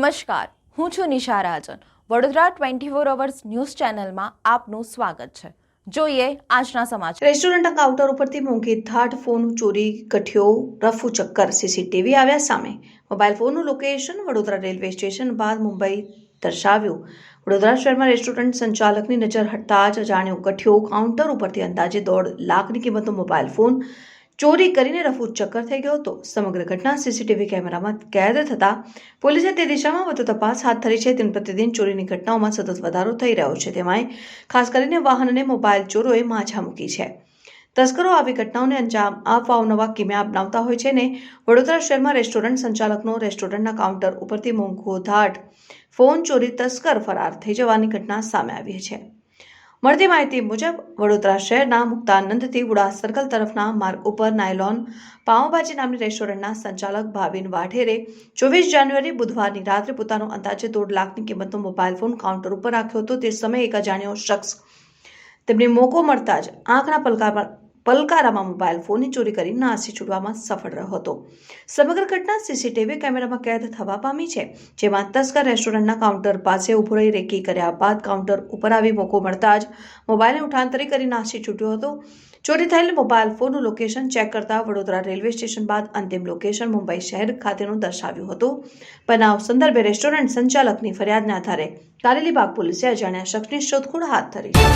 નમસ્કાર, હું છું Nisha Rajan. Vadodara twenty four hours news ચેનલમાં આપનું સ્વાગત છે. જોઈએ આજના સમાચાર. રેસ્ટોરન્ટના કાઉન્ટર ઉપરથી મોંઘી થાટ ફોન, ચોરી, ગઠિયો, રફુ ચક્કર, સીસીટીવી આવ્યા સામે. મોબાઈલ ફોનનું લોકેશન વડોદરા રેલવે સ્ટેશન બાદ મુંબઈ દર્શાવ્યું. વડોદરા શહેરમાં રેસ્ટોરન્ટ સંચાલકની નજર હટતા જ અજાણ્યો ગઠિયો કાઉન્ટર ઉપરથી અંદાજે દોઢ લાખની કિંમતનો મોબાઈલ ફોન ચોરી કરીને રફુ ચક્કર થઈ ગયો હતો. સમગ્ર ઘટના સીસીટીવી કેમેરામાં કેદ થતા પોલીસે તે દિશામાં વધુ તપાસ હાથ ધરી છે. દિન પ્રતિદિન ચોરીની ઘટનાઓમાં સતત વધારો થઈ રહ્યો છે. તેમાં ખાસ કરીને વાહન અને મોબાઈલ ચોરોએ માછા મૂકી છે. તસ્કરો આવી ઘટનાઓને અંજામ આપવા નવા કિમ્યા અપનાવતા હોય છે ને વડોદરા શહેરમાં રેસ્ટોરન્ટ સંચાલકનો રેસ્ટોરન્ટના કાઉન્ટર ઉપરથી મોંઘો ધાટ ફોન ચોરી તસ્કર ફરાર થઈ જવાની ઘટના સામે આવી છે. મળતી માહિતી મુજબ, વડોદરા શહેરના મુક્તાનંદથી ઉડા સર્કલ તરફના માર્ગ ઉપર નાયલોન પાઉંભાજી નામની રેસ્ટોરન્ટના સંચાલક ભાવિન વાઢેરે ચોવીસ જાન્યુઆરી બુધવારની રાત્રે પોતાનો અંદાજે દોઢ લાખની કિંમતનો મોબાઈલ ફોન કાઉન્ટર ઉપર રાખ્યો હતો. તે સમયે એક અજાણ્યો શખ્સ તેમને મોકો મળતા જ આંખના પલકારમાં પલકારામાં મોબાઈલ ફોનની ચોરી કરી નાસી છૂટવામાં સફળ રહ્યો હતો. સમગ્ર ઘટના સીસીટીવી કેમેરામાં કેદ થવા પામી છે, જેમાં તસ્કર રેસ્ટોરન્ટના કાઉન્ટર પાસે ઊભો રહી રેકી કર્યા બાદ કાઉન્ટર ઉપર આવી મોકો મળતા જ મોબાઈલને ઉઠાંતરી કરી નાસી છૂટ્યો હતો. ચોરી થયેલ મોબાઈલ ફોનનું લોકેશન ચેક કરતા વડોદરા રેલવે સ્ટેશન બાદ અંતિમ લોકેશન મુંબઈ શહેર ખાતેનું દર્શાવ્યું હતું. બનાવ સંદર્ભે રેસ્ટોરન્ટ સંચાલકની ફરિયાદના આધારે કારેલીબાગ પોલીસે અજાણ્યા શખ્સની શોધખોળ હાથ ધરી છે.